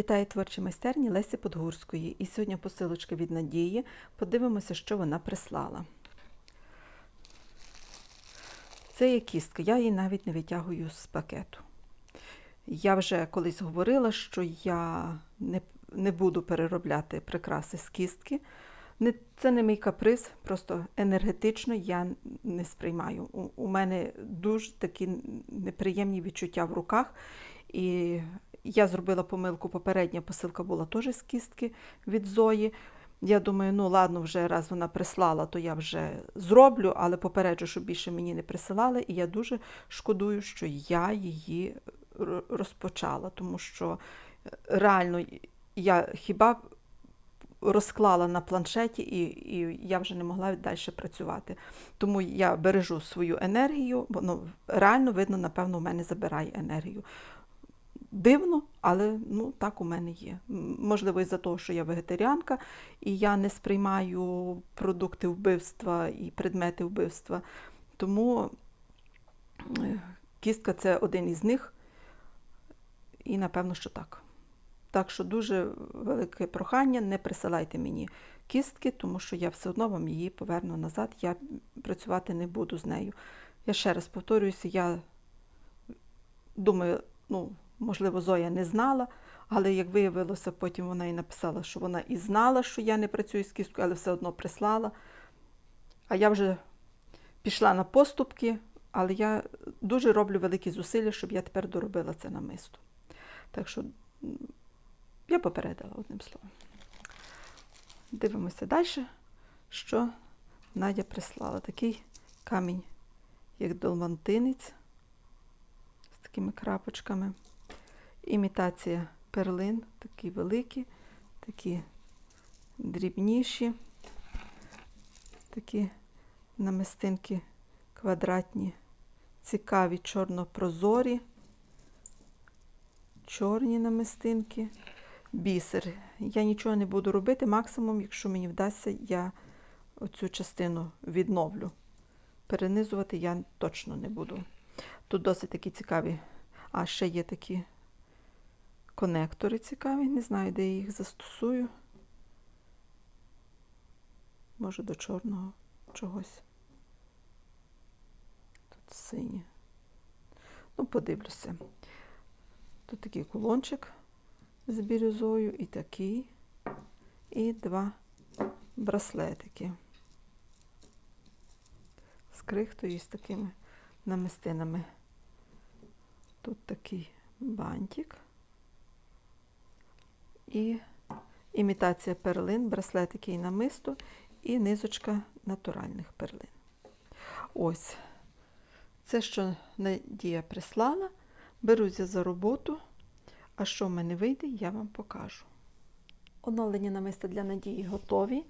Вітаю творчі майстерні Лесі Подгурської. І сьогодні посилочка від Надії. Подивимося, що вона прислала. Це є кістка, я її навіть не витягую з пакету. Я вже колись говорила, що я не, не буду переробляти прикраси з кістки. Не, це не мій каприз, просто енергетично я не сприймаю. У, у мене дуже такі неприємні відчуття в руках. І я зробила помилку, попередня посилка була теж з кістки від Зої. Я думаю, ну ладно, вже раз вона прислала, то я вже зроблю, але попереджу, щоб більше мені не присилали. І я дуже шкодую, що я її розпочала, тому що е, реально я хіба розклала на планшеті, і, і я вже не могла далі працювати. Тому я бережу свою енергію, бо ну, реально видно, напевно, у мене забирає енергію. Дивно, але ну, так у мене є. Можливо, із-за того, що я вегетаріанка, і я не сприймаю продукти вбивства і предмети вбивства. Тому е, кістка це один із них, і напевно, що так. Так що дуже велике прохання, не присилайте мені кістки, тому що я все одно вам її поверну назад. Я працювати не буду з нею. Я ще раз повторююся, я думаю, ну, можливо, Зоя не знала, але як виявилося, потім вона і написала, що вона і знала, що я не працюю з кісткою, але все одно прислала. А я вже пішла на поступки, але я дуже роблю великі зусилля, щоб я тепер доробила це намисто. Так що я попередила одним словом. Дивимося далі, що Надя прислала. Такий камінь, як долмантинець з такими крапочками. Імітація перлин, такі великі, такі дрібніші, такі намистинки квадратні, цікаві, чорно-прозорі, чорні намистинки, бісер. Я нічого не буду робити, максимум, якщо мені вдасться, я оцю частину відновлю. Перенизувати я точно не буду. Тут досить такі цікаві. А ще є такі конектори цікаві. Не знаю, де я їх застосую. Може до чорного чогось. Тут синє. Ну, подивлюся. Тут такий кулончик з бірюзою і такий. І два браслетики. З крихтою і з такими намистинами. Тут такий бантик. І імітація перлин, браслетики і намисто, і низочка натуральних перлин. Ось. Це, що Надія прислала. Беруся за роботу. А що в мене вийде, я вам покажу. Оновлені намиста для Надії готові.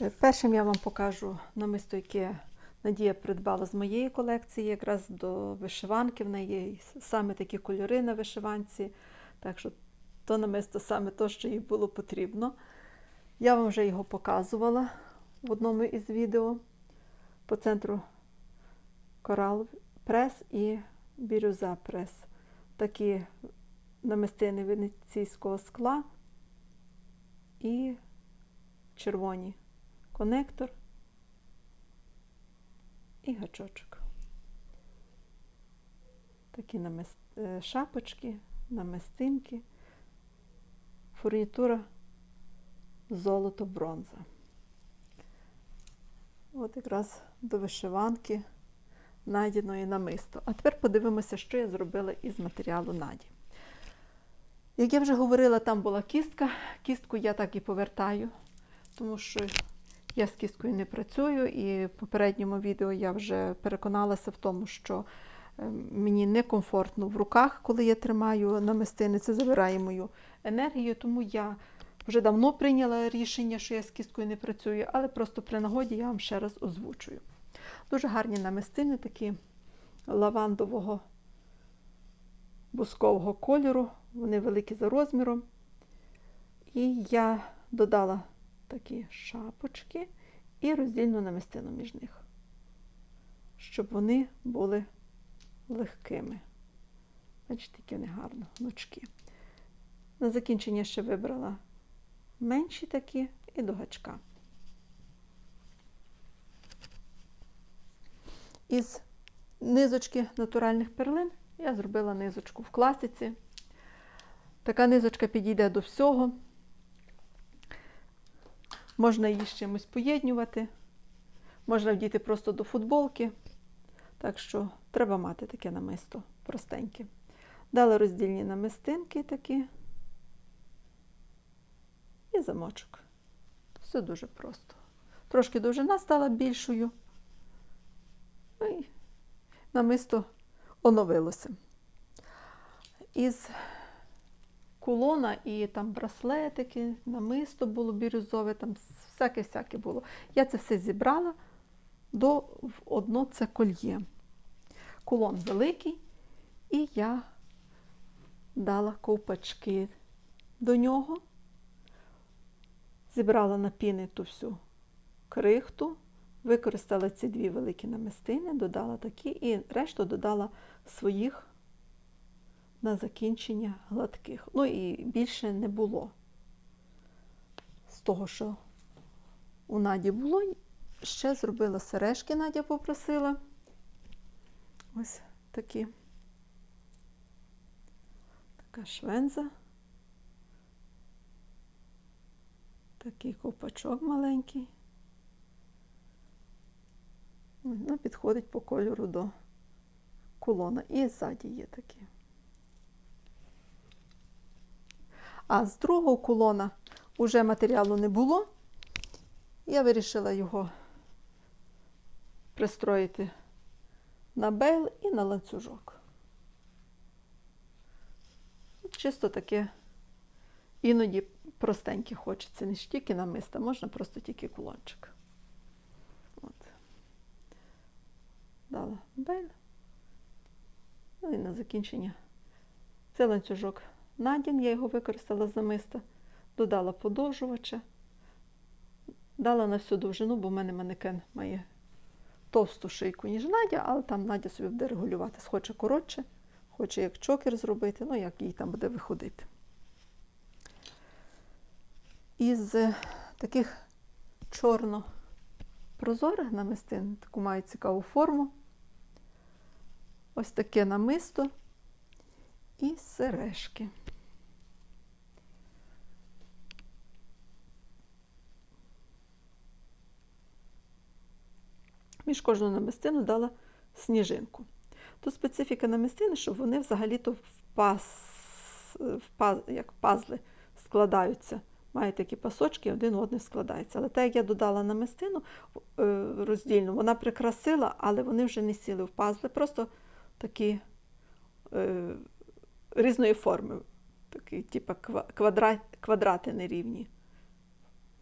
Е, Першим я вам покажу намисто, яке Надія придбала з моєї колекції, якраз до вишиванки. В неї саме такі кольори на вишиванці. Так що то намисто саме те, що їй було потрібно. Я вам вже його показувала в одному із відео по центру Корал Прес і Бірюза Прес. Такі намистини венеційського скла і червоні конектор і гачочок. Такі намис... е, шапочки, намистинки, фурнітура золото бронза. От якраз до вишиванки найденої намисто. А тепер подивимося, що я зробила із матеріалу Наді. Як я вже говорила, там була кістка. Кістку я так і повертаю, тому що я з кісткою не працюю, і в попередньому відео я вже переконалася в тому, що мені некомфортно в руках, коли я тримаю намистини, це забирає мою енергію, тому я вже давно прийняла рішення, що я з кісткою не працюю, але просто при нагоді я вам ще раз озвучую. Дуже гарні намистини, такі лавандового бускового кольору, вони великі за розміром. І я додала такі шапочки і роздільну намистину між них, щоб вони були легкими. Бачите, які вони гарно, гнучки. На закінчення ще вибрала менші такі і до гачка. Із низочки натуральних перлин я зробила низочку в класиці. Така низочка підійде до всього. Можна її з чимось поєднювати, можна вдіти просто до футболки. Так що треба мати таке намисто простеньке. Дали роздільні намистинки такі і замочок. Все дуже просто. Трошки довжина стала більшою. Ну і намисто оновилося. Із кулона і там браслетики, намисто було бірюзове, там всяке-всяке було. Я це все зібрала до в одно це кольє. Кулон великий, і я дала ковпачки до нього, зібрала на піни ту всю крихту, використала ці дві великі намистини, додала такі, і решту додала своїх на закінчення гладких. Ну і більше не було. З того, що у Наді було, ще зробила сережки, Надя попросила. Ось такі. Така швенза. Такий ковпачок маленький. Ну, підходить по кольору до кулона. І ззаді є такі. А з другого кулона вже матеріалу не було. Я вирішила його пристроїти на бейл і на ланцюжок. Чисто таке іноді простеньке хочеться, не ж тільки намиста, можна просто тільки кулончик. От. Дала бейл. Ну і на закінчення. Це ланцюжок Надін, я його використала з намиста, додала подовжувача, дала на всю довжину, бо в мене манекен має товсту шийку, ніж Надя, але там Надя собі буде регулювати. Хоче коротше, хоче як чокер зробити, ну як їй там буде виходити. Із таких чорно-прозорих намистин, таку має цікаву форму. Ось таке намисто і сережки. Між кожну намистину дала сніжинку. Тут специфіка намистини, щоб вони взагалі-то в паз, в паз, як пазли складаються. Мають такі пасочки, один в один складається. Але так як я додала намистину е, роздільну, вона прикрасила, але вони вже не сіли в пазли, просто такі е, різної форми, такі, типу квадрат, квадрати нерівні.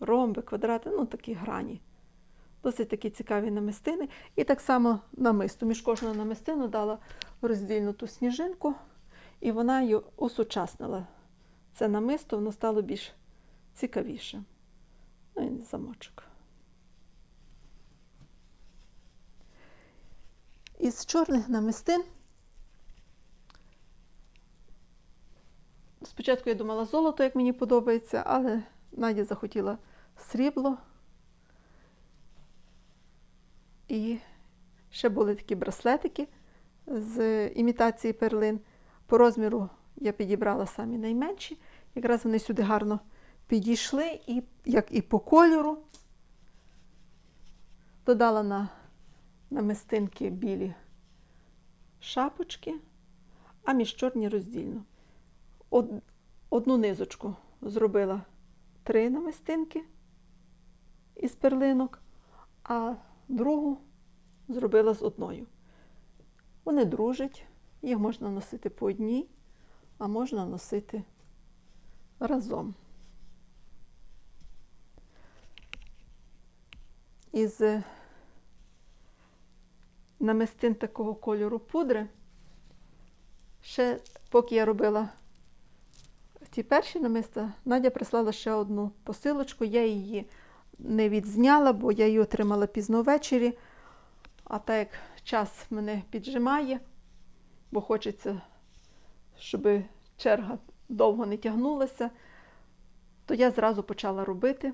Ромби, квадрати, ну такі грані. Досить такі цікаві намистини. І так само намисту. Між кожну намистину дала роздільну ту сніжинку, і вона її усучаснила. Це намисто, воно стало більш цікавіше. Ну і замочок. Із чорних намистин. Спочатку я думала золото, як мені подобається, але Надя захотіла срібло. І ще були такі браслетики з імітації перлин. По розміру я підібрала самі найменші. Якраз вони сюди гарно підійшли, і, як і по кольору. Додала на намистинки білі шапочки, а між чорні роздільно. Од, одну низочку зробила три намистинки із перлинок, а другу зробила з одною. Вони дружать, їх можна носити по одній, а можна носити разом. Із намистин такого кольору пудри, ще поки я робила ті перші намиста, Надя прислала ще одну посилочку, я її не відзняла, бо я її отримала пізно ввечері. А так як час мене піджимає, бо хочеться, щоб черга довго не тягнулася, то я зразу почала робити.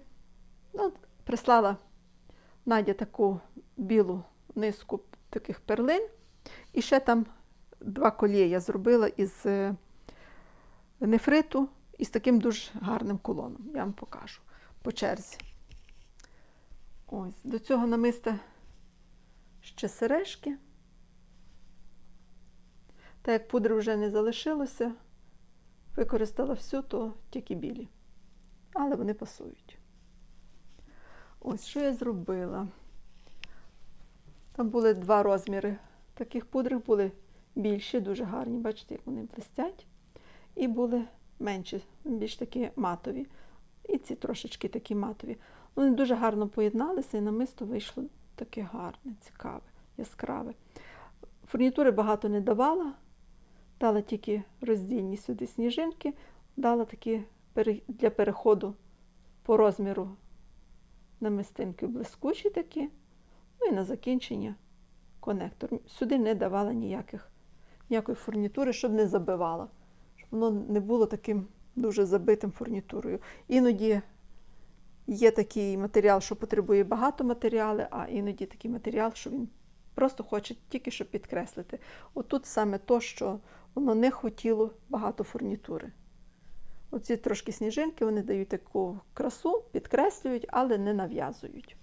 Ну, прислала Надя таку білу низку таких перлин. І ще там два колє я зробила із е, нефриту і з таким дуже гарним кулоном. Я вам покажу по черзі. Ось, до цього намиста ще сережки. Так як пудри вже не залишилося, використала всю, то тільки білі. Але вони пасують. Ось що я зробила. Там були два розміри таких пудрів, були більші, дуже гарні, бачите, як вони блистять. І були менші, більш такі матові. І ці трошечки такі матові. Вони дуже гарно поєдналися, і намисто вийшло таке гарне, цікаве, яскраве. Фурнітури багато не давала, дала тільки роздільні сюди сніжинки, дала такі для переходу по розміру намистинки блискучі такі. Ну і на закінчення конектор. Сюди не давала ніяких, ніякої фурнітури, щоб не забивала, щоб воно не було таким дуже забитим фурнітурою. Іноді є такий матеріал, що потребує багато матеріалу, а іноді такий матеріал, що він просто хоче тільки щоб підкреслити. Отут саме то, що воно не хотіло багато фурнітури. Оці трошки сніжинки вони дають таку красу, підкреслюють, але не нав'язують.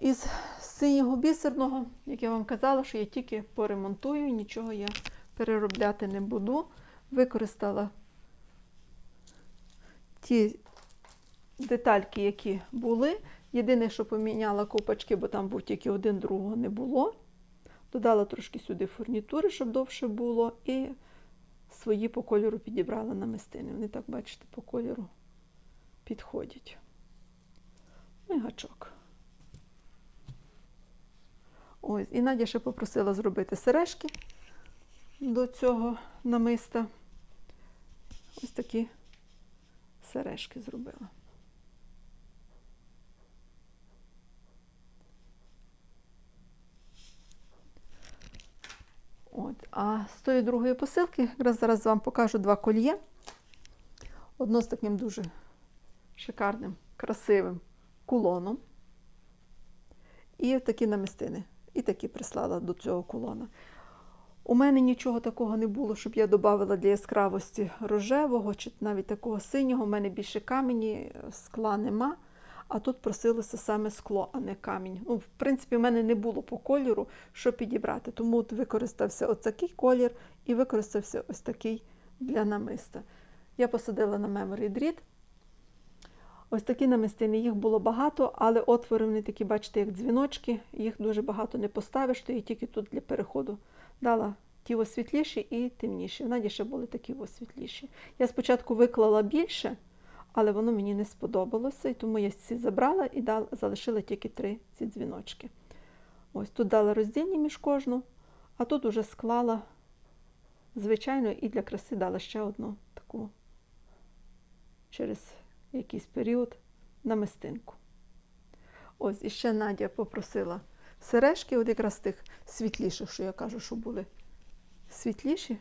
Із синього бісерного, як я вам казала, що я тільки поремонтую, нічого я переробляти не буду. Використала ті детальки, які були. Єдине, що поміняла копачки, бо там був тільки один, другого не було. Додала трошки сюди фурнітури, щоб довше було, і свої по кольору підібрала намистини. Вони так, бачите, по кольору підходять. Ну і гачок. Ось, і Надя ще попросила зробити сережки до цього намиста. Ось такі сережки зробила. От. А з тої другої посилки, якраз зараз вам покажу два кольє. Одно з таким дуже шикарним, красивим кулоном. І такі намистини. І такі прислала до цього кулона. У мене нічого такого не було, щоб я додавала для яскравості рожевого чи навіть такого синього. У мене більше камені, скла нема. А тут просилося саме скло, а не камінь. Ну, в принципі, в мене не було по кольору, що підібрати. Тому от використався ось такий колір і використався ось такий для намиста. Я посадила на меморі дріт. Ось такі намистини, їх було багато, але отвори вони такі, бачите, як дзвіночки, їх дуже багато не поставиш, то я тільки тут для переходу дала ті ось світліші і темніші. В Наді ще були такі ось світліші. Я спочатку виклала більше, але воно мені не сподобалося, і тому я ці забрала і дала, залишила тільки три ці дзвіночки. Ось тут дала роздільні між кожну, а тут уже склала, звичайно, і для краси дала ще одну таку через якийсь період намистинку. Ось і ще Надя попросила сережки, от якраз тих світліших, що я кажу, що були світліші.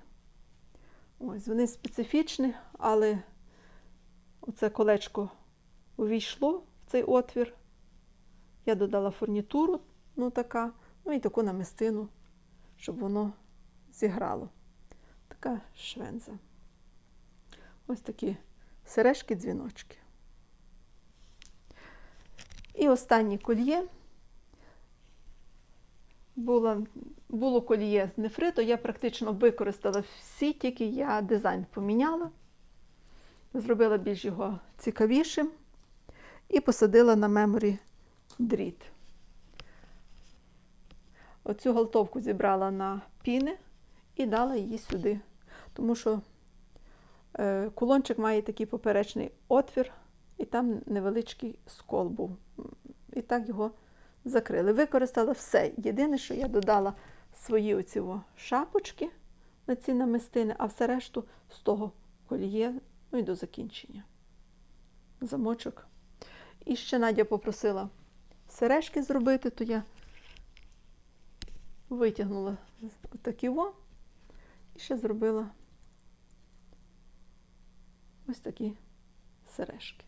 Ось вони специфічні, але оце колечко увійшло в цей отвір. Я додала фурнітуру, ну така, ну і таку намистину, щоб воно зіграло. Така швенза. Ось такі сережки-дзвіночки. І останнє кольє. Було, було коліє з нефриту, я практично використала всі, тільки я дизайн поміняла, зробила більш його цікавішим і посадила на меморі дріт. Оцю галтовку зібрала на піни і дала її сюди, тому що е, кулончик має такий поперечний отвір, і там невеличкий скол був. І так його закрили. Використала все. Єдине, що я додала свої оці шапочки на ці намистини, а все решту з того коліє, ну і до закінчення. Замочок. І ще Надя попросила сережки зробити, то я витягнула такі о і ще зробила ось такі сережки.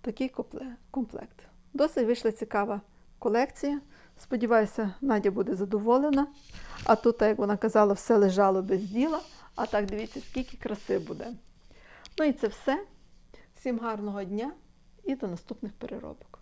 Такий комплект. Досить вийшла цікава колекція. Сподіваюся, Надя буде задоволена. А тут, як вона казала, все лежало без діла. А так дивіться, скільки краси буде. Ну і це все. Всім гарного дня і до наступних переробок.